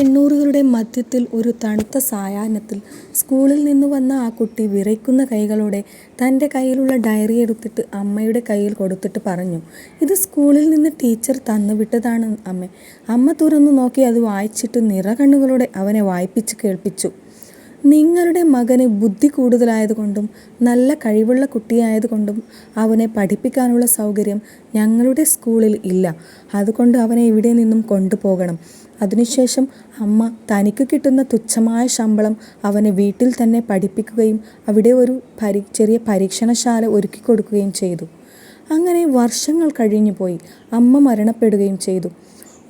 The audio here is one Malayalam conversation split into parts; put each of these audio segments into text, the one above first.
എണ്ണൂറുകളുടെ മധ്യത്തിൽ ഒരു തണുത്ത സായാഹ്നത്തിൽ സ്കൂളിൽ നിന്ന് വന്ന ആ കുട്ടി വിറയ്ക്കുന്ന കൈകളോടെ തന്റെ കയ്യിലുള്ള ഡയറി എടുത്തിട്ട് അമ്മയുടെ കയ്യിൽ കൊടുത്തിട്ട് പറഞ്ഞു ഇത് സ്കൂളിൽ നിന്ന് ടീച്ചർ തന്നുവിട്ടതാണ് അമ്മ. അമ്മ തുറന്നു നോക്കി അത് വായിച്ചിട്ട് നിറകണ്ണുകളോടെ അവനെ വായിപ്പിച്ച് കേൾപ്പിച്ചു. നിങ്ങളുടെ മകന് ബുദ്ധി കൂടുതലായതുകൊണ്ടും നല്ല കഴിവുള്ള കുട്ടിയായതുകൊണ്ടും അവനെ പഠിപ്പിക്കാനുള്ള സൗകര്യം ഞങ്ങളുടെ സ്കൂളിൽ ഇല്ല. അതുകൊണ്ട് അവനെ ഇവിടെ നിന്നും കൊണ്ടുപോകണം. അതിനുശേഷം അമ്മ തനിക്ക് കിട്ടുന്ന തുച്ഛമായ ശമ്പളം അവനെ വീട്ടിൽ തന്നെ പഠിപ്പിക്കുകയും അവിടെ ഒരു പരി ചെറിയ പരീക്ഷണശാല ഒരുക്കി കൊടുക്കുകയും ചെയ്തു. അങ്ങനെ വർഷങ്ങൾ കഴിഞ്ഞുപോയി. അമ്മ മരണപ്പെടുകയും ചെയ്തു.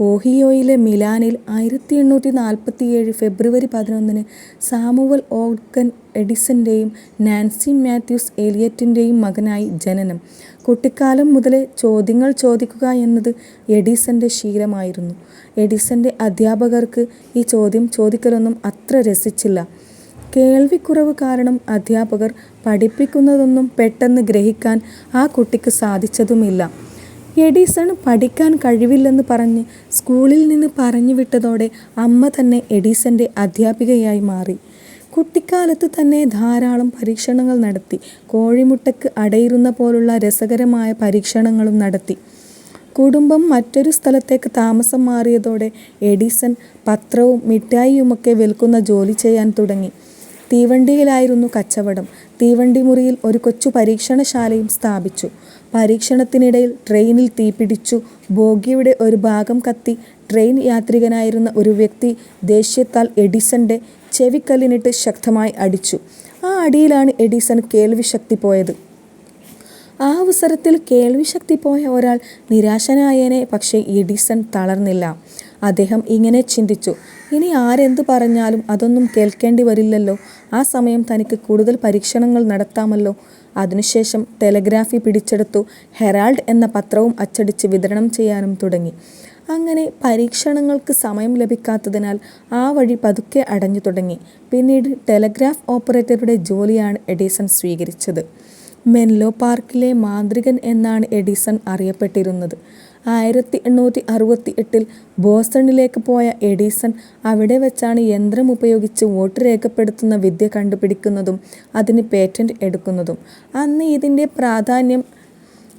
ഓഹിയോയിലെ മിലാനിൽ ആയിരത്തി എണ്ണൂറ്റി നാൽപ്പത്തിയേഴ് ഫെബ്രുവരി പതിനൊന്നിന് സാമുവൽ ഓർഗൻ എഡിസന്റെയും നാൻസി മാത്യൂസ് എലിയറ്റിന്റെയും മകനായി ജനനം. കുട്ടിക്കാലം മുതലേ ചോദ്യങ്ങൾ ചോദിക്കുക എന്നത് എഡിസന്റെ ശീലമായിരുന്നു. എഡിസന്റെ അധ്യാപകർക്ക് ഈ ചോദ്യം ചോദിക്കലൊന്നും അത്ര രസിച്ചില്ല. കേൾവിക്കുറവ് കാരണം അധ്യാപകർ പഠിപ്പിക്കുന്നതൊന്നും പെട്ടെന്ന് ഗ്രഹിക്കാൻ ആ കുട്ടിക്ക് സാധിച്ചതുമില്ല. എഡിസൺ പഠിക്കാൻ കഴിവില്ലെന്ന് പറഞ്ഞ് സ്കൂളിൽ നിന്ന് പറഞ്ഞു വിട്ടതോടെ അമ്മ തന്നെ എഡിസന്റെ അധ്യാപികയായി മാറി. കുട്ടിക്കാലത്ത് തന്നെ ധാരാളം പരീക്ഷണങ്ങൾ നടത്തി. കോഴിമുട്ടയ്ക്ക് അടയിരുന്ന പോലുള്ള രസകരമായ പരീക്ഷണങ്ങളും നടത്തി. കുടുംബം മറ്റൊരു സ്ഥലത്തേക്ക് താമസം മാറിയതോടെ എഡിസൺ പത്രവും മിഠായിയുമൊക്കെ വിൽക്കുന്ന ജോലി ചെയ്യാൻ തുടങ്ങി. തീവണ്ടിയിലായിരുന്നു കച്ചവടം. തീവണ്ടി മുറിയിൽ ഒരു കൊച്ചു പരീക്ഷണശാലയും സ്ഥാപിച്ചു. പരീക്ഷണത്തിനിടയിൽ ട്രെയിനിൽ തീപിടിച്ചു ബോഗിയുടെ ഒരു ഭാഗം കത്തി ട്രെയിൻ യാത്രികനായിരുന്ന ഒരു വ്യക്തി ദേഷ്യത്താൽ എഡിസന്റെ ചെവിക്കല്ലിനിട്ട് ശക്തമായി അടിച്ചു. ആ അടിയിലാണ് എഡിസൺ കേൾവിശക്തി പോയത്. ആ അവസരത്തിൽ കേൾവിശക്തി പോയ ഒരാൾ നിരാശനായേനെ പക്ഷേ എഡിസൺ തളർന്നില്ല. അദ്ദേഹം ഇങ്ങനെ ചിന്തിച്ചു ഇനി ആരെന്തു പറഞ്ഞാലും അതൊന്നും കേൾക്കേണ്ടി വരില്ലല്ലോ. ആ സമയം തനിക്ക് കൂടുതൽ പരീക്ഷണങ്ങൾ നടത്താമല്ലോ. അതിനുശേഷം ടെലഗ്രാഫി പിടിച്ചെടുത്തു. ഹെറാൾഡ് എന്ന പത്രവും അച്ചടിച്ച് വിതരണം ചെയ്യാനും തുടങ്ങി. അങ്ങനെ പരീക്ഷണങ്ങൾക്ക് സമയം ലഭിക്കാത്തതിനാൽ ആ വഴി പതുക്കെ അടഞ്ഞു തുടങ്ങി. പിന്നീട് ടെലഗ്രാഫ് ഓപ്പറേറ്ററുടെ ജോലിയാണ് എഡിസൺ സ്വീകരിച്ചത്. മെൻലോ പാർക്കിലെ മാന്ത്രികൻ എന്നാണ് എഡിസൺ അറിയപ്പെട്ടിരുന്നത്. ആയിരത്തി എണ്ണൂറ്റി അറുപത്തി എട്ടിൽ ബോസ്റ്റണിലേക്ക് പോയ എഡിസൺ അവിടെ വെച്ചാണ് യന്ത്രം ഉപയോഗിച്ച് വോട്ട് രേഖപ്പെടുത്തുന്ന വിദ്യ കണ്ടുപിടിക്കുന്നതും അതിന് പേറ്റന്റ് എടുക്കുന്നതും. അന്ന് ഇതിന്റെ പ്രാധാന്യം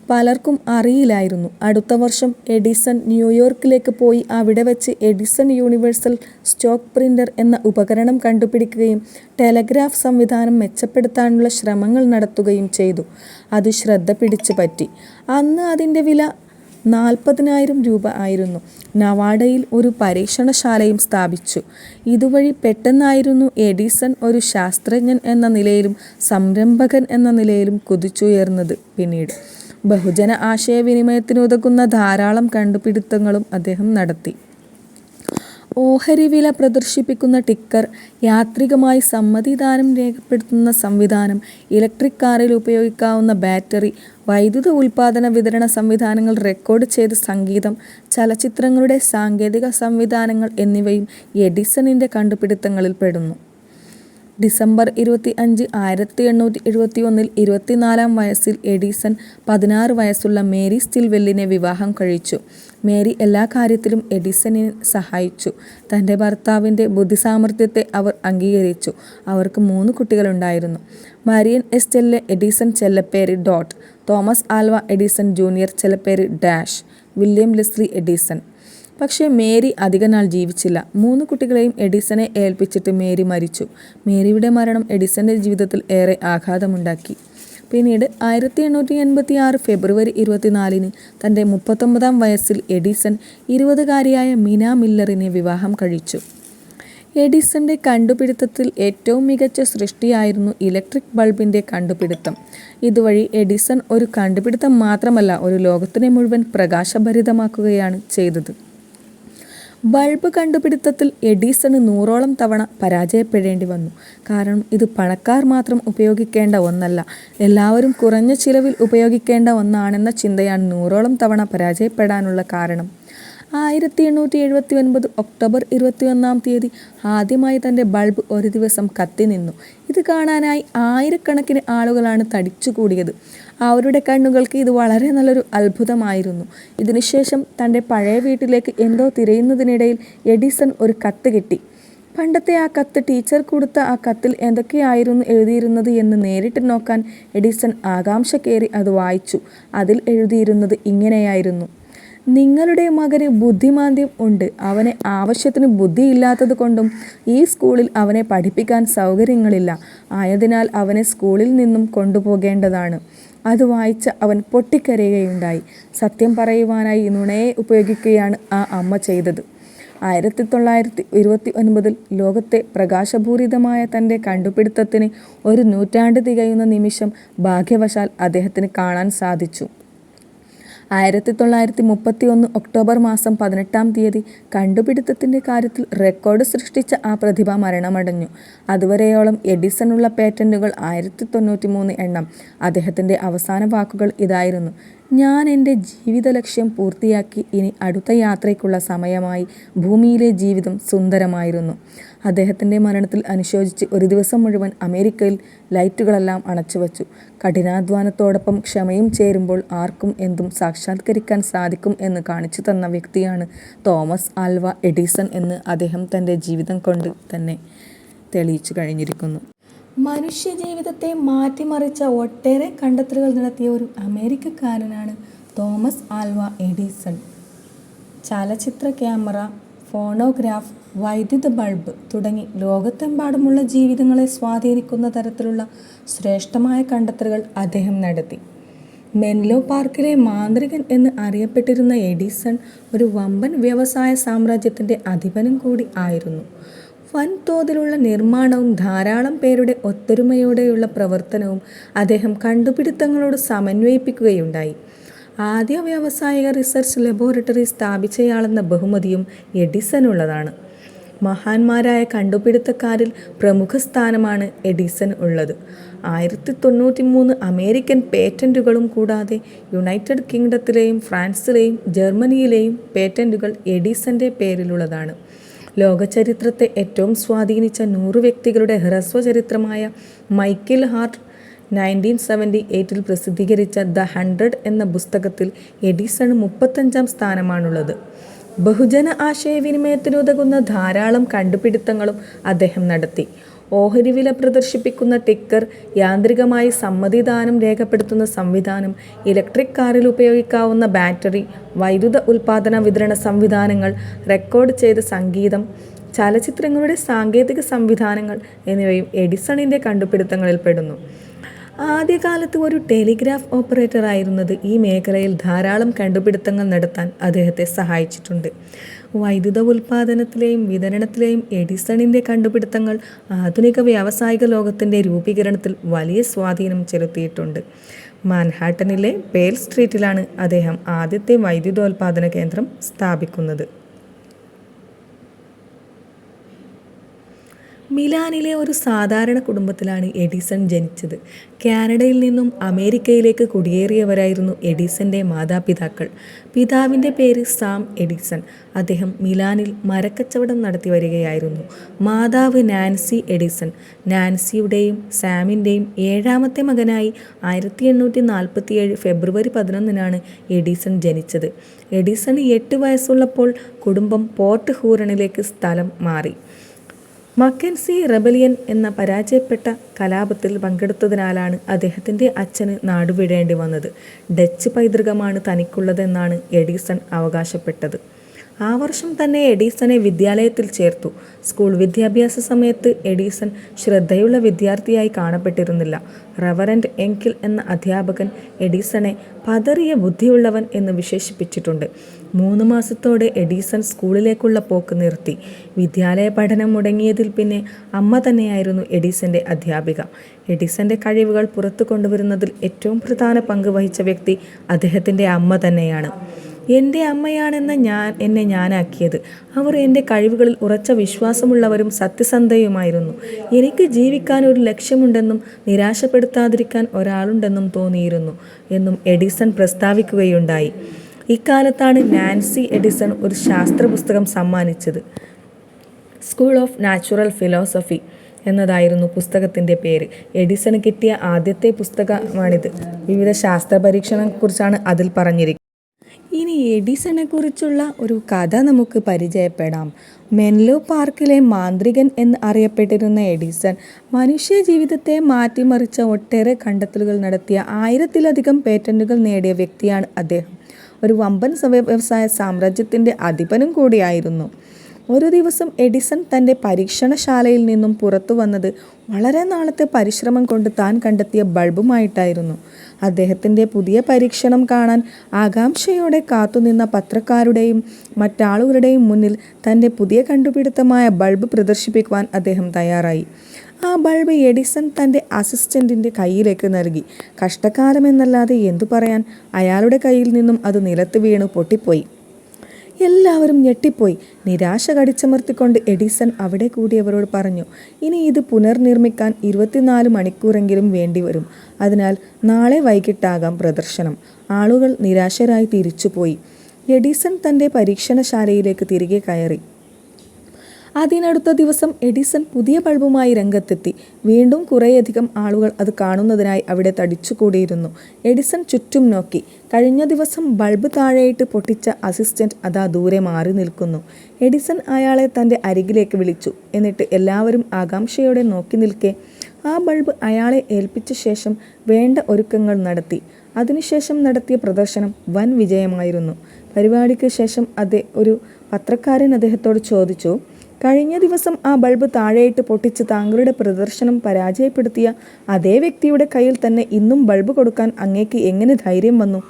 പലർക്കും അറിയില്ലായിരുന്നു. അടുത്ത വർഷം എഡിസൺ ന്യൂയോർക്കിലേക്ക് പോയി അവിടെ വെച്ച് എഡിസൺ യൂണിവേഴ്സൽ സ്റ്റോക്ക് പ്രിന്റർ എന്ന ഉപകരണം കണ്ടുപിടിക്കുകയും ടെലഗ്രാഫ് സംവിധാനം മെച്ചപ്പെടുത്താനുള്ള ശ്രമങ്ങൾ നടത്തുകയും ചെയ്തു. അത് ശ്രദ്ധ പിടിച്ചു പറ്റി അന്ന് അതിന്റെ വില നാൽപ്പതിനായിരം രൂപ ആയിരുന്നു. നവാഡയിൽ ഒരു പരീക്ഷണശാലയും സ്ഥാപിച്ചു. ഇതുവഴി പെട്ടെന്നായിരുന്നു എഡിസൺ ഒരു ശാസ്ത്രജ്ഞൻ എന്ന നിലയിലും സംരംഭകൻ എന്ന നിലയിലും കുതിച്ചുയർന്നത് പിന്നീട്. ബഹുജന ആശയവിനിമയത്തിനുതകുന്ന ധാരാളം കണ്ടുപിടുത്തങ്ങളും അദ്ദേഹം നടത്തി. ഓഹരി വില പ്രദർശിപ്പിക്കുന്ന ടിക്കർ യാത്രികമായി സമ്മതിദാനം രേഖപ്പെടുത്തുന്ന സംവിധാനം ഇലക്ട്രിക് കാറിൽ ഉപയോഗിക്കാവുന്ന ബാറ്ററി വൈദ്യുത ഉൽപാദന വിതരണ സംവിധാനങ്ങൾ റെക്കോർഡ് ചെയ്ത സംഗീതം ചലച്ചിത്രങ്ങളുടെ സാങ്കേതിക സംവിധാനങ്ങൾ എന്നിവയും എഡിസണിന്റെ കണ്ടുപിടുത്തങ്ങളിൽ പെടുന്നു ഡിസംബർ ഇരുപത്തി അഞ്ച് ആയിരത്തി എണ്ണൂറ്റി എഴുപത്തി ഒന്നിൽ ഇരുപത്തിനാലാം വയസ്സിൽ എഡിസൺ പതിനാറ് വയസ്സുള്ള മേരി സ്റ്റിൽവെല്ലിനെ വിവാഹം കഴിച്ചു. മേരി എല്ലാ കാര്യത്തിലും എഡിസണിനെ സഹായിച്ചു. തന്റെ ഭർത്താവിന്റെ ബുദ്ധിസാമർഥ്യത്തെ അവർ അംഗീകരിച്ചു. അവർക്ക് മൂന്ന് കുട്ടികളുണ്ടായിരുന്നു. Marion Estelle Edison ചെല്ലപ്പേര് dot Thomas Alva Edison junior ചെല്ലപ്പേര് dash William Leslie Edison. പക്ഷേ മേരി അധികനാൾ ജീവിച്ചില്ല. മൂന്ന് കുട്ടികളെയും എഡിസനെ ഏൽപ്പിച്ചിട്ട് മേരി മരിച്ചു. മേരിയുടെ മരണം എഡിസന്റെ ജീവിതത്തിൽ ഏറെ ആഘാതമുണ്ടാക്കി. പിന്നീട് ആയിരത്തി എണ്ണൂറ്റി എൺപത്തി ആറ് ഫെബ്രുവരി ഇരുപത്തിനാലിന് തന്റെ മുപ്പത്തൊമ്പതാം വയസ്സിൽ എഡിസൺ ഇരുപതുകാരിയായ മിന മില്ലറിനെ വിവാഹം കഴിച്ചു. എഡിസന്റെ കണ്ടുപിടുത്തത്തിൽ ഏറ്റവും മികച്ച സൃഷ്ടിയായിരുന്നു ഇലക്ട്രിക് ബൾബിന്റെ കണ്ടുപിടുത്തം. ഇതുവഴി എഡിസൺ ഒരു കണ്ടുപിടുത്തം മാത്രമല്ല ഒരു ലോകത്തിനെ മുഴുവൻ പ്രകാശഭരിതമാക്കുകയാണ് ചെയ്തത്. ബൾബ് കണ്ടുപിടുത്തത്തിൽ എഡിസണ് നൂറോളം തവണ പരാജയപ്പെടേണ്ടി വന്നു. കാരണം ഇത് പണക്കാർ മാത്രം ഉപയോഗിക്കേണ്ട ഒന്നല്ല. എല്ലാവരും കുറഞ്ഞ ചിലവിൽ ഉപയോഗിക്കേണ്ട ഒന്നാണെന്ന ചിന്തയാണ് നൂറോളം തവണ പരാജയപ്പെടാനുള്ള കാരണം. ആയിരത്തി എണ്ണൂറ്റി എഴുപത്തി ഒൻപത് ഒക്ടോബർ ഇരുപത്തിയൊന്നാം തീയതി ആദ്യമായി തന്റെ ബൾബ് ഒരു ദിവസം കത്തി നിന്നു. ഇത് കാണാനായി ആയിരക്കണക്കിന് ആളുകളാണ് തടിച്ചുകൂടിയത്. അവരുടെ കണ്ണുകൾക്ക് ഇത് വളരെ നല്ലൊരു അത്ഭുതമായിരുന്നു. ഇതിനുശേഷം തന്റെ പഴയ വീട്ടിലേക്ക് എന്തോ തിരയുന്നതിനിടയിൽ എഡിസൺ ഒരു കത്ത് കിട്ടി. പണ്ടത്തെ ആ കത്ത് ടീച്ചർ കൊടുത്ത ആ കത്തിൽ എന്തൊക്കെയായിരുന്നു എഴുതിയിരുന്നത് എന്ന് നേരിട്ട് നോക്കാൻ എഡിസൺ ആകാംക്ഷ കയറി അത് വായിച്ചു. അതിൽ എഴുതിയിരുന്നത് ഇങ്ങനെയായിരുന്നു. നിങ്ങളുടെ മകന് ബുദ്ധിമാന്ദ്യം ഉണ്ട്. അവനെ ആവശ്യത്തിന് ബുദ്ധിയില്ലാത്തത് കൊണ്ടും ഈ സ്കൂളിൽ അവനെ പഠിപ്പിക്കാൻ സൗകര്യങ്ങളില്ല. ആയതിനാൽ അവനെ സ്കൂളിൽ നിന്നും കൊണ്ടുപോകേണ്ടതാണ്. അത് വായിച്ച അവൻ പൊട്ടിക്കരയുകയുണ്ടായി. സത്യം പറയുവാനായി നുണയെ ഉപയോഗിക്കുകയാണ് ആ അമ്മ ചെയ്തത്. ആയിരത്തി തൊള്ളായിരത്തി ഇരുപത്തി ഒൻപതിൽ ലോകത്തെ പ്രകാശപൂരിതമായ തന്റെ കണ്ടുപിടുത്തത്തിന് ഒരു നൂറ്റാണ്ട് തികയുന്ന നിമിഷം ഭാഗ്യവശാൽ അദ്ദേഹത്തിന് കാണാൻ സാധിച്ചു. ആയിരത്തി തൊള്ളായിരത്തി മുപ്പത്തി ഒന്ന് ഒക്ടോബർ മാസം പതിനെട്ടാം തീയതി കണ്ടുപിടുത്തത്തിന്റെ കാര്യത്തിൽ റെക്കോർഡ് സൃഷ്ടിച്ച ആ പ്രതിഭ മരണമടഞ്ഞു. അതുവരെയോളം എഡിസണുള്ള പേറ്റന്റുകൾ ആയിരത്തി തൊണ്ണൂറ്റി മൂന്ന് എണ്ണം അദ്ദേഹത്തിന്റെ അവസാന വാക്കുകൾ ഇതായിരുന്നു. ഞാൻ എന്റെ ജീവിത ലക്ഷ്യം പൂർത്തിയാക്കി ഇനി അടുത്ത യാത്രയ്ക്കുള്ള സമയമായി ഭൂമിയിലെ ജീവിതം സുന്ദരമായിരുന്നു. അദ്ദേഹത്തിന്റെ മരണത്തിൽ അനുശോചിച്ച് ഒരു ദിവസം മുഴുവൻ അമേരിക്കയിൽ ലൈറ്റുകളെല്ലാം അണച്ചുവച്ചു. കഠിനാധ്വാനത്തോടൊപ്പം ക്ഷമയും ചേരുമ്പോൾ ആർക്കും എന്തും സാക്ഷാത്കരിക്കാൻ സാധിക്കും എന്ന് കാണിച്ചു തന്ന വ്യക്തിയാണ് തോമസ് ആൽവ എഡിസൺ എന്ന് അദ്ദേഹം തന്റെ ജീവിതം കൊണ്ട് തന്നെ തെളിയിച്ചു കഴിഞ്ഞിരിക്കുന്നു. മനുഷ്യജീവിതത്തെ മാറ്റിമറിച്ച ഒട്ടേറെ കണ്ടെത്തലുകൾ നടത്തിയ ഒരു അമേരിക്കക്കാരനാണ് തോമസ് ആൽവ എഡിസൺ. ചലച്ചിത്ര ക്യാമറ ഫോണോഗ്രാഫ് വൈദ്യുത ബൾബ് തുടങ്ങി ലോകത്തെമ്പാടുമുള്ള ജീവിതങ്ങളെ സ്വാധീനിക്കുന്ന തരത്തിലുള്ള ശ്രേഷ്ഠമായ കണ്ടെത്തലുകൾ അദ്ദേഹം നടത്തി. മെൻലോ പാർക്കിലെ മാന്ത്രികൻ എന്ന് അറിയപ്പെട്ടിരുന്ന എഡിസൺ ഒരു വമ്പൻ വ്യവസായ സാമ്രാജ്യത്തിന്റെ അധിപനും കൂടി ആയിരുന്നു. വൻതോതിലുള്ള നിർമ്മാണവും ധാരാളം പേരുടെ ഒത്തൊരുമയോടെയുള്ള പ്രവർത്തനവും അദ്ദേഹം കണ്ടുപിടുത്തങ്ങളോട് സമന്വയിപ്പിക്കുകയുണ്ടായി. ആദ്യ വ്യാവസായിക റിസർച്ച് ലബോറട്ടറി സ്ഥാപിച്ചയാളെന്ന ബഹുമതിയും എഡിസനുള്ളതാണ് മഹാന്മാരായ കണ്ടുപിടുത്തക്കാരിൽ പ്രമുഖ സ്ഥാനമാണ് എഡിസൺ ഉള്ളത്. ആയിരത്തി തൊണ്ണൂറ്റി മൂന്ന് അമേരിക്കൻ പേറ്റന്റുകളും കൂടാതെ യുണൈറ്റഡ് കിങ്ഡത്തിലെയും ഫ്രാൻസിലെയും ജർമ്മനിയിലെയും പേറ്റന്റുകൾ എഡിസന്റെ പേരിലുള്ളതാണ്. ലോകചരിത്രത്തെ ഏറ്റവും സ്വാധീനിച്ച നൂറ് വ്യക്തികളുടെ ഹ്രസ്വചരിത്രമായ മൈക്കിൾ ഹാർട്ട് നയന്റീൻ സെവന്റി എയ്റ്റിൽ പ്രസിദ്ധീകരിച്ച ദ ഹൺഡ്രഡ് എന്ന പുസ്തകത്തിൽ എഡിസൺ മുപ്പത്തഞ്ചാം സ്ഥാനമാണുള്ളത്. ബഹുജന ആശയവിനിമയത്തിനുതകുന്ന ധാരാളം കണ്ടുപിടുത്തങ്ങളും അദ്ദേഹം നടത്തി. ഓഹരി വില പ്രദർശിപ്പിക്കുന്ന ടിക്കർ യാന്ത്രികമായി സമ്മതിദാനം രേഖപ്പെടുത്തുന്ന സംവിധാനം ഇലക്ട്രിക് കാറിൽ ഉപയോഗിക്കാവുന്ന ബാറ്ററി വൈദ്യുത ഉൽപാദന വിതരണ സംവിധാനങ്ങൾ റെക്കോർഡ് ചെയ്ത സംഗീതം ചലച്ചിത്രങ്ങളുടെ സാങ്കേതിക സംവിധാനങ്ങൾ എന്നിവയും എഡിസണിന്റെ കണ്ടുപിടുത്തങ്ങളിൽ പെടുന്നു. ആദ്യകാലത്ത് ഒരു ടെലിഗ്രാഫ് ഓപ്പറേറ്റർ ആയിരുന്നത് ഈ മേഖലയിൽ ധാരാളം കണ്ടുപിടുത്തങ്ങൾ നടത്താൻ അദ്ദേഹത്തെ സഹായിച്ചിട്ടുണ്ട്. വൈദ്യുത ഉൽപാദനത്തിലെയും വിതരണത്തിലെയും എഡിസണിന്റെ കണ്ടുപിടുത്തങ്ങൾ ആധുനിക വ്യാവസായിക ലോകത്തിന്റെ രൂപീകരണത്തിൽ വലിയ സ്വാധീനം ചെലുത്തിയിട്ടുണ്ട്. മാൻഹാട്ടനിലെ പേൽ സ്ട്രീറ്റിലാണ് അദ്ദേഹം ആദ്യത്തെ വൈദ്യുതോൽപാദന കേന്ദ്രം സ്ഥാപിക്കുന്നത്. മിലാനിലെ ഒരു സാധാരണ കുടുംബത്തിലാണ് എഡിസൺ ജനിച്ചത്. കാനഡയിൽ നിന്നും അമേരിക്കയിലേക്ക് കുടിയേറിയവരായിരുന്നു എഡിസന്റെ മാതാപിതാക്കൾ. പിതാവിന്റെ പേര് സാം എഡിസൺ. അദ്ദേഹം മിലാനിൽ മരക്കച്ചവടം നടത്തി വരികയായിരുന്നു. മാതാവ് നാൻസി എഡിസൺ. നാൻസിയുടെയും സാമിന്റെയും ഏഴാമത്തെ മകനായി ആയിരത്തി എണ്ണൂറ്റി നാൽപ്പത്തിയേഴ് ഫെബ്രുവരി പതിനൊന്നിനാണ് എഡിസൺ ജനിച്ചത്. എഡിസൺ എട്ട് വയസ്സുള്ളപ്പോൾ കുടുംബം പോർട്ട് ഹൂറണിലേക്ക് സ്ഥലം മാറി. മക്കൻസി റെബലിയൻ എന്ന പരാജയപ്പെട്ട കലാപത്തിൽ പങ്കെടുത്തതിനാലാണ് അദ്ദേഹത്തിന്റെ അച്ഛന് നാടുവിടേണ്ടി വന്നത്. ഡച്ച് പൈതൃകമാണ് തനിക്കുള്ളതെന്നാണ് എഡീസൺ അവകാശപ്പെട്ടത്. ആ വർഷം തന്നെ എഡീസനെ വിദ്യാലയത്തിൽ ചേർത്തു. സ്കൂൾ വിദ്യാഭ്യാസ സമയത്ത് എഡീസൺ ശ്രദ്ധയുള്ള വിദ്യാർത്ഥിയായി കാണപ്പെട്ടിരുന്നില്ല. റവറൻഡ് എങ്കിൽ എന്ന അധ്യാപകൻ എഡീസണെ പതറിയ ബുദ്ധിയുള്ളവൻ എന്ന് വിശേഷിപ്പിച്ചിട്ടുണ്ട്. മൂന്ന് മാസത്തോടെ എഡീസൺ സ്കൂളിലേക്കുള്ള പോക്ക് നിർത്തി. വിദ്യാലയ പഠനം മുടങ്ങിയതിൽ പിന്നെ അമ്മ തന്നെയായിരുന്നു എഡീസന്റെ അധ്യാപിക. എഡീസന്റെ കഴിവുകൾ പുറത്തു കൊണ്ടുവരുന്നതിൽ ഏറ്റവും പ്രധാന പങ്ക് വഹിച്ച വ്യക്തി അദ്ദേഹത്തിന്റെ അമ്മ തന്നെയാണ്. എന്റെ അമ്മയാണെന്ന് ഞാൻ എന്നെ ഞാനാക്കിയത്. അവർ എന്റെ കഴിവുകളിൽ ഉറച്ച വിശ്വാസമുള്ളവരും സത്യസന്ധയുമായിരുന്നു. എനിക്ക് ജീവിക്കാൻ ഒരു ലക്ഷ്യമുണ്ടെന്നും നിരാശപ്പെടുത്താതിരിക്കാൻ ഒരാളുണ്ടെന്നും തോന്നിയിരുന്നു എന്നും എഡിസൺ പ്രസ്താവിക്കുകയുണ്ടായി. ഇക്കാലത്താണ് നാൻസി എഡിസൺ ഒരു ശാസ്ത്ര പുസ്തകം സമ്മാനിച്ചത്. സ്കൂൾ ഓഫ് നാച്ചുറൽ ഫിലോസഫി എന്നതായിരുന്നു പുസ്തകത്തിന്റെ പേര്. എഡിസൺ കിട്ടിയ ആദ്യത്തെ പുസ്തകമാണിത്. വിവിധ ശാസ്ത്ര പരീക്ഷണങ്ങളെക്കുറിച്ചാണ് അതിൽ പറഞ്ഞിരിക്കുന്നത്. ഇനി എഡിസണെ കുറിച്ചുള്ള ഒരു കഥ നമുക്ക് പരിചയപ്പെടാം. മെൻലോ പാർക്കിലെ മാന്ത്രികൻ എന്ന് അറിയപ്പെട്ടിരുന്ന എഡിസൺ മനുഷ്യ ജീവിതത്തെ മാറ്റിമറിച്ച ഒട്ടേറെ കണ്ടെത്തലുകൾ നടത്തിയ ആയിരത്തിലധികം പേറ്റന്റുകൾ നേടിയ വ്യക്തിയാണ് അദ്ദേഹം. ഒരു വമ്പൻ വ്യവസായ സാമ്രാജ്യത്തിന്റെ അധിപനും കൂടിയായിരുന്നു. ഒരു ദിവസം എഡിസൺ തന്റെ പരീക്ഷണശാലയിൽ നിന്നും പുറത്തു വന്നത് വളരെ നാളത്തെ പരിശ്രമം കൊണ്ട് താൻ കണ്ടെത്തിയ ബൾബുമായിട്ടായിരുന്നു. അദ്ദേഹത്തിന്റെ പുതിയ പരീക്ഷണം കാണാൻ ആകാംക്ഷയോടെ കാത്തുനിന്ന പത്രക്കാരുടെയും മറ്റാളുകളുടെയും മുന്നിൽ തന്റെ പുതിയ കണ്ടുപിടുത്തമായ ബൾബ് പ്രദർശിപ്പിക്കുവാൻ അദ്ദേഹം തയ്യാറായി. ആ ബൾബ് എഡിസൺ തന്റെ അസിസ്റ്റന്റിന്റെ കയ്യിലേക്ക് നൽകി. കഷ്ടക്കാരമെന്നല്ലാതെ എന്തു പറയാൻ? അയാളുടെ കയ്യിൽ നിന്നും അത് നിലത്ത് വീണ് പൊട്ടിപ്പോയി. എല്ലാവരും ഞെട്ടിപ്പോയി. നിരാശ കടിച്ചമർത്തിക്കൊണ്ട് എഡിസൺ അവിടെ കൂടിയവരോട് പറഞ്ഞു ഇനി ഇത് പുനർനിർമ്മിക്കാൻ ഇരുപത്തിനാല് മണിക്കൂറെങ്കിലും വേണ്ടിവരും അതിനാൽ നാളെ വൈകിട്ടാകാം പ്രദർശനം. ആളുകൾ നിരാശരായി തിരിച്ചുപോയി. എഡിസൺ തന്റെ പരീക്ഷണശാലയിലേക്ക് തിരികെ കയറി. അതിനടുത്ത ദിവസം എഡിസൺ പുതിയ ബൾബുമായി രംഗത്തെത്തി. വീണ്ടും കുറേയധികം ആളുകൾ അത് കാണുന്നതിനായി അവിടെ തടിച്ചുകൂടിയിരുന്നു. എഡിസൺ ചുറ്റും നോക്കി. കഴിഞ്ഞ ദിവസം ബൾബ് താഴെയിട്ട് പൊട്ടിച്ച അസിസ്റ്റന്റ് അതാ ദൂരെ മാറി നിൽക്കുന്നു. എഡിസൺ അയാളെ തന്റെ അരികിലേക്ക് വിളിച്ചു. എന്നിട്ട് എല്ലാവരും ആകാംക്ഷയോടെ നോക്കി നിൽക്കെ. ആ ബൾബ് അയാളെ ഏൽപ്പിച്ച ശേഷം വേണ്ട ഒരുക്കങ്ങൾ നടത്തി. അതിനുശേഷം നടത്തിയ പ്രദർശനം വൻ വിജയമായിരുന്നു. പരിപാടിക്ക് ശേഷം അതെ ഒരു പത്രക്കാരൻ അദ്ദേഹത്തോട് ചോദിച്ചു കഴിഞ്ഞ ദിവസം ആ ബൾബ് താഴെയിട്ട് പൊട്ടിച്ച് താങ്കളുടെ പ്രദർശനം പരാജയപ്പെടുത്തിയ അതേ വ്യക്തിയുടെ കയ്യിൽ തന്നെ ഇന്നും ബൾബ് കൊടുക്കാൻ അങ്ങേക്ക് എങ്ങനെ ധൈര്യം വന്നു?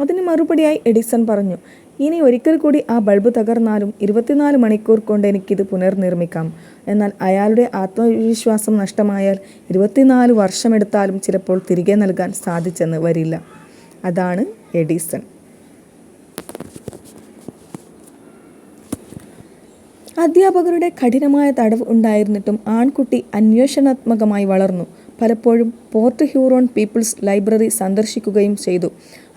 അതിന് മറുപടിയായി എഡിസൺ പറഞ്ഞു ഇനി ഒരിക്കൽ കൂടി ആ ബൾബ് തകർന്നാലും ഇരുപത്തിനാല് മണിക്കൂർ കൊണ്ട് എനിക്കിത് പുനർനിർമ്മിക്കാം. എന്നാൽ അയാളുടെ ആത്മവിശ്വാസം നഷ്ടമായാൽ ഇരുപത്തിനാല് വർഷമെടുത്താലും ചിലപ്പോൾ തിരികെ നൽകാൻ സാധിച്ചെന്ന് വരില്ല. അതാണ് എഡിസൺ. അധ്യാപകരുടെ കഠിനമായ തടവ് ഉണ്ടായിരുന്നിട്ടും ആൺകുട്ടി അന്വേഷണാത്മകമായി വളർന്നു. പലപ്പോഴും പോർട്ട് ഹ്യൂറോൺ പീപ്പിൾസ് ലൈബ്രറി സന്ദർശിക്കുകയും ചെയ്തു.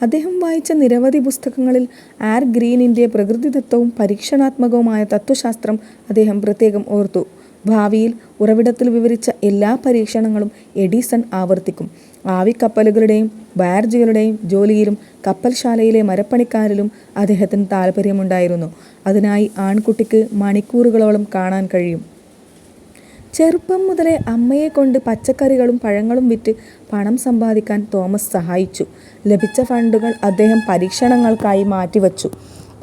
അദ്ദേഹം വായിച്ച നിരവധി പുസ്തകങ്ങളിൽ ആർ ഗ്രീനിന്റെ പ്രകൃതിദത്തവും പരീക്ഷണാത്മകവുമായ തത്വശാസ്ത്രം അദ്ദേഹം പ്രത്യേകം ഓർത്തു. ഭാവിയിൽ ഉറവിടത്തിൽ വിവരിച്ച എല്ലാ പരീക്ഷണങ്ങളും എഡിസൺ ആവർത്തിക്കും. ആവിക്കപ്പലുകളുടെയും ബാർജുകളുടെയും ജോലിയിലും കപ്പൽശാലയിലെ മരപ്പണിക്കാരിലും അദ്ദേഹത്തിന് താല്പര്യമുണ്ടായിരുന്നു അതിനായി ആൺകുട്ടിക്ക് മണിക്കൂറുകളോളം കാണാൻ കഴിയും. ചെറുപ്പം മുതലേ അമ്മയെ കൊണ്ട് പച്ചക്കറികളും പഴങ്ങളും വിറ്റ് പണം സമ്പാദിക്കാൻ തോമസ് സഹായിച്ചു. ലഭിച്ച ഫണ്ടുകൾ അദ്ദേഹം പരീക്ഷണങ്ങൾക്കായി മാറ്റിവച്ചു.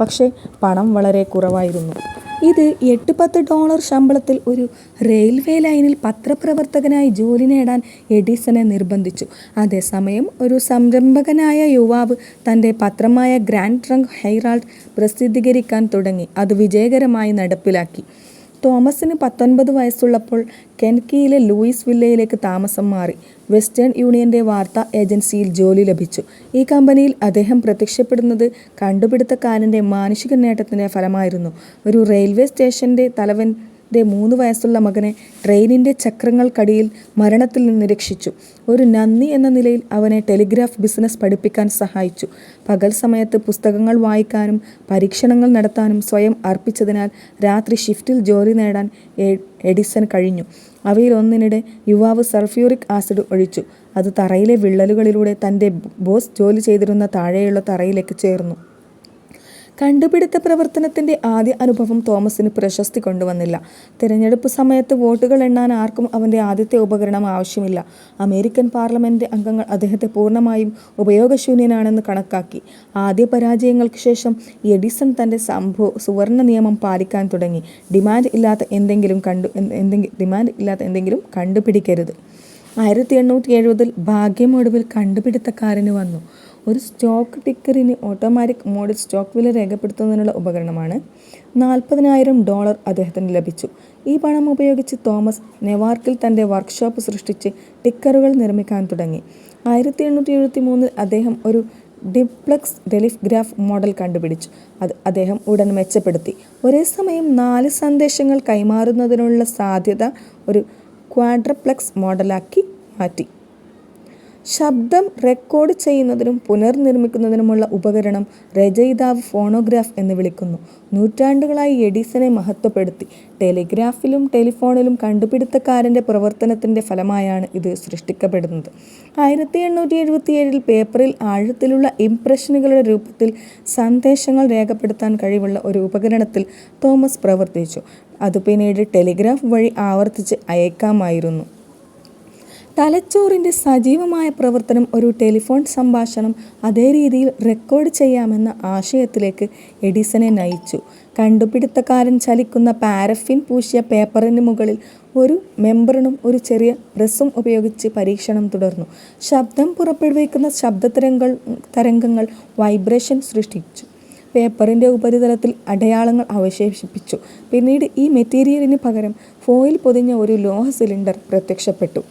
പക്ഷേ പണം വളരെ കുറവായിരുന്നു. ഇത് എട്ട് പത്ത് ഡോളർ ശമ്പളത്തിൽ ഒരു റെയിൽവേ ലൈനിൽ പത്രപ്രവർത്തകനായി ജോലി നേടാൻ എഡിസനെ നിർബന്ധിച്ചു. അതേസമയം ഒരു സംരംഭകനായ യുവാവ് തന്റെ പത്രമായ ഗ്രാൻഡ് ട്രങ്ക് ഹൈറാൾഡ് പ്രസിദ്ധീകരിക്കാൻ തുടങ്ങി. അത് വിജയകരമായി നടപ്പിലാക്കി. തോമസിന് പത്തൊൻപത് വയസ്സുള്ളപ്പോൾ കെൻകിയിലെ ലൂയിസ് വില്ലയിലേക്ക് താമസം മാറി. വെസ്റ്റേൺ യൂണിയന്റെ വാർത്താ ഏജൻസിയിൽ ജോലി ലഭിച്ചു. ഈ കമ്പനിയിൽ അദ്ദേഹം പ്രത്യക്ഷപ്പെടുന്നത് കണ്ടുപിടുത്തക്കാരന്റെ മാനുഷിക നേട്ടത്തിന്റെ ഫലമായിരുന്നു. ഒരു റെയിൽവേ സ്റ്റേഷന്റെ തലവൻ ന്റെ മൂന്ന് വയസ്സുള്ള മകനെ ട്രെയിനിന്റെ ചക്രങ്ങൾക്കടിയിൽ മരണത്തിൽ നിന്ന് രക്ഷിച്ചു. ഒരു നന്ദി എന്ന നിലയിൽ അവനെ ടെലിഗ്രാഫ് ബിസിനസ് പഠിപ്പിക്കാൻ സഹായിച്ചു. പകൽ സമയത്ത് പുസ്തകങ്ങൾ വായിക്കാനും പരീക്ഷണങ്ങൾ നടത്താനും സ്വയം അർപ്പിച്ചതിനാൽ രാത്രി ഷിഫ്റ്റിൽ ജോലി നേടാൻ എഡിസൺ കഴിഞ്ഞു. അവയിൽ ഒന്നിനിടെ യുവാവ് സൾഫ്യൂറിക് ആസിഡ് ഒഴിച്ചു. അത് തറയിലെ വിള്ളലുകളിലൂടെ തന്റെ ബോസ് ജോലി ചെയ്തിരുന്ന താഴെയുള്ള തറയിലേക്ക് ചേർന്നു. കണ്ടുപിടുത്ത പ്രവർത്തനത്തിന്റെ ആദ്യ അനുഭവം തോമസിന് പ്രശസ്തി കൊണ്ടുവന്നില്ല. തിരഞ്ഞെടുപ്പ് സമയത്ത് വോട്ടുകൾ എണ്ണാൻ ആർക്കും അവന്റെ ആദ്യത്തെ ഉപകരണം ആവശ്യമില്ല. അമേരിക്കൻ പാർലമെന്റ് അംഗങ്ങൾ അദ്ദേഹത്തെ പൂർണമായും ഉപയോഗശൂന്യനാണെന്ന് കണക്കാക്കി. ആദ്യ പരാജയങ്ങൾക്ക് ശേഷം എഡിസൺ തന്റെ സംഭവ സുവർണ നിയമം പാലിക്കാൻ തുടങ്ങി. ഡിമാൻഡ് ഇല്ലാത്ത എന്തെങ്കിലും കണ്ടു എന്തെങ്കിലും ഡിമാൻഡ് ഇല്ലാത്ത എന്തെങ്കിലും കണ്ടുപിടിക്കരുത്. ആയിരത്തി എണ്ണൂറ്റി എഴുപതിൽ ഭാഗ്യമൊടുവിൽ കണ്ടുപിടുത്തക്കാരന് വന്നു. ഒരു സ്റ്റോക്ക് ടിക്കറിന് ഓട്ടോമാറ്റിക് മോഡിൽ സ്റ്റോക്ക് വില രേഖപ്പെടുത്തുന്നതിനുള്ള ഉപകരണമാണ്. നാൽപ്പതിനായിരം ഡോളർ അദ്ദേഹത്തിന് ലഭിച്ചു. ഈ പണം ഉപയോഗിച്ച് തോമസ് നെവാർക്കിൽ തന്റെ വർക്ക്ഷോപ്പ് സൃഷ്ടിച്ച് ടിക്കറുകൾ നിർമ്മിക്കാൻ തുടങ്ങി. ആയിരത്തി എണ്ണൂറ്റി എഴുപത്തി മൂന്നിൽ അദ്ദേഹം ഒരു ഡിപ്ലക്സ് ടെലിഗ്രാഫ് മോഡൽ കണ്ടുപിടിച്ചു. അത് അദ്ദേഹം ഉടൻ മെച്ചപ്പെടുത്തി. ഒരേ സമയം നാല് സന്ദേശങ്ങൾ കൈമാറുന്നതിനുള്ള സാധ്യത ഒരു ക്വാഡ്രപ്ലക്സ് മോഡലാക്കി മാറ്റി. ശബ്ദം റെക്കോർഡ് ചെയ്യുന്നതിനും പുനർനിർമ്മിക്കുന്നതിനുമുള്ള ഉപകരണം രചയിതാവ് ഫോണോഗ്രാഫ് എന്ന് വിളിക്കുന്നു. നൂറ്റാണ്ടുകളായി എഡിസനെ മഹത്വപ്പെടുത്തി. ടെലിഗ്രാഫിലും ടെലിഫോണിലും കണ്ടുപിടുത്തക്കാരന്റെ പ്രവർത്തനത്തിന്റെ ഫലമായാണ് ഇത് സൃഷ്ടിക്കപ്പെടുന്നത്. ആയിരത്തി എണ്ണൂറ്റി ആയിരത്തിഎണ്ണൂറ്റിഎഴുപത്തിയേഴിൽ പേപ്പറിൽ ആഴത്തിലുള്ള ഇംപ്രഷനുകളുടെ രൂപത്തിൽ സന്ദേശങ്ങൾ രേഖപ്പെടുത്താൻ കഴിവുള്ള ഒരു ഉപകരണത്തിൽ തോമസ് പ്രവർത്തിച്ചു. അത് പിന്നീട് ടെലിഗ്രാഫ് വഴി ആവർത്തിച്ച് അയക്കാമായിരുന്നു. തലച്ചോറിന്റെ സജീവമായ പ്രവർത്തനം ഒരു ടെലിഫോൺ സംഭാഷണം അതേ രീതിയിൽ റെക്കോർഡ് ചെയ്യാമെന്ന ആശയത്തിലേക്ക് എഡിസനെ നയിച്ചു. കണ്ടുപിടുത്തക്കാരൻ ചലിക്കുന്ന പാരഫിൻ പൂശിയ പേപ്പറിന് മുകളിൽ ഒരു മെമ്പറിനും ഒരു ചെറിയ പ്രസ്സും ഉപയോഗിച്ച് പരീക്ഷണം തുടർന്നു. ശബ്ദം പുറപ്പെടുവിക്കുന്ന ശബ്ദതരംഗങ്ങൾ വൈബ്രേഷൻ സൃഷ്ടിച്ചു. പേപ്പറിന്റെ ഉപരിതലത്തിൽ അടയാളങ്ങൾ അവശേഷിപ്പിച്ചു. പിന്നീട് ഈ മെറ്റീരിയലിന് പകരം ഫോയിൽ പൊതിഞ്ഞ ഒരു ലോഹ സിലിണ്ടർ പ്രത്യക്ഷപ്പെട്ടു.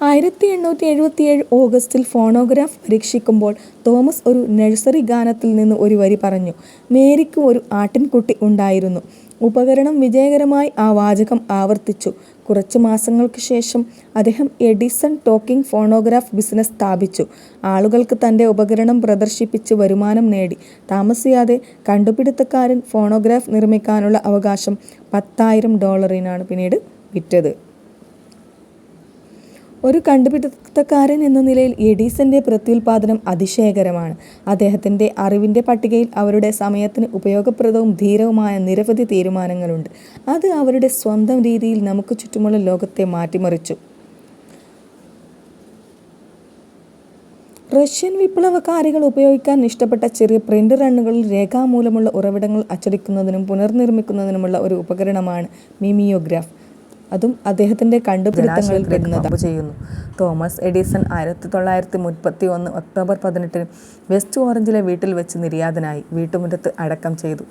ആയിരത്തിഎണ്ണൂറ്റിഎഴുപത്തിയേഴ് ഓഗസ്റ്റിൽ ഫോണോഗ്രാഫ് പരീക്ഷിക്കുമ്പോൾ തോമസ് ഒരു നഴ്സറി ഗാനത്തിൽ നിന്ന് ഒരു വരി പറഞ്ഞു. "മേരിക്ക് ഒരു ആട്ടിൻകുട്ടി ഉണ്ടായിരുന്നു. " ഉപകരണം വിജയകരമായി ആ വാചകം ആവർത്തിച്ചു. കുറച്ച് മാസങ്ങൾക്ക് ശേഷം അദ്ദേഹം എഡിസൺ ടോക്കിംഗ് ഫോണോഗ്രാഫ് ബിസിനസ് സ്ഥാപിച്ചു. ആളുകൾക്ക് തന്റെ ഉപകരണം പ്രദർശിപ്പിച്ച് വരുമാനം നേടി. താമസിയാതെ കണ്ടുപിടുത്തക്കാരൻ ഫോണോഗ്രാഫ് നിർമ്മിക്കാനുള്ള അവകാശം പത്തായിരം ഡോളറിനാണ് പിന്നീട് വിറ്റത്. ഒരു കണ്ടുപിടുത്തക്കാരൻ എന്ന നിലയിൽ എഡീസന്റെ പ്രത്യുൽപാദനം അതിശയകരമാണ്. അദ്ദേഹത്തിന്റെ അറിവിന്റെ പട്ടികയിൽ അവരുടെ സമയത്തിന് ഉപയോഗപ്രദവും ധീരവുമായ നിരവധി തീരുമാനങ്ങളുണ്ട്. അത് അവരുടെ സ്വന്തം രീതിയിൽ നമുക്ക് ചുറ്റുമുള്ള ലോകത്തെ മാറ്റിമറിച്ചു. റഷ്യൻ വിപ്ലവകാരികൾ ഉപയോഗിക്കാൻ ഇഷ്ടപ്പെട്ട ചെറിയ പ്രിന്റ് റണ്ണുകളിൽ രേഖാമൂലമുള്ള ഉറവിടങ്ങൾ അച്ചടിക്കുന്നതിനും പുനർനിർമ്മിക്കുന്നതിനുമുള്ള ഒരു ഉപകരണമാണ് മിമിയോഗ്രാഫ്. അതും അദ്ദേഹത്തിന്റെ കണ്ടുപിടുത്തങ്ങളിൽ പെടുന്നതാണ്. ചെയ്യുന്നു. തോമസ് എഡിസൺ ഒന്ന് ഒക്ടോബർ പതിനെട്ടിന് വെസ്റ്റ് ഓറഞ്ചിലെ വീട്ടിൽ വെച്ച് നിര്യാതനായി. വീട്ടുമുറ്റത്ത് അടക്കം ചെയ്തു.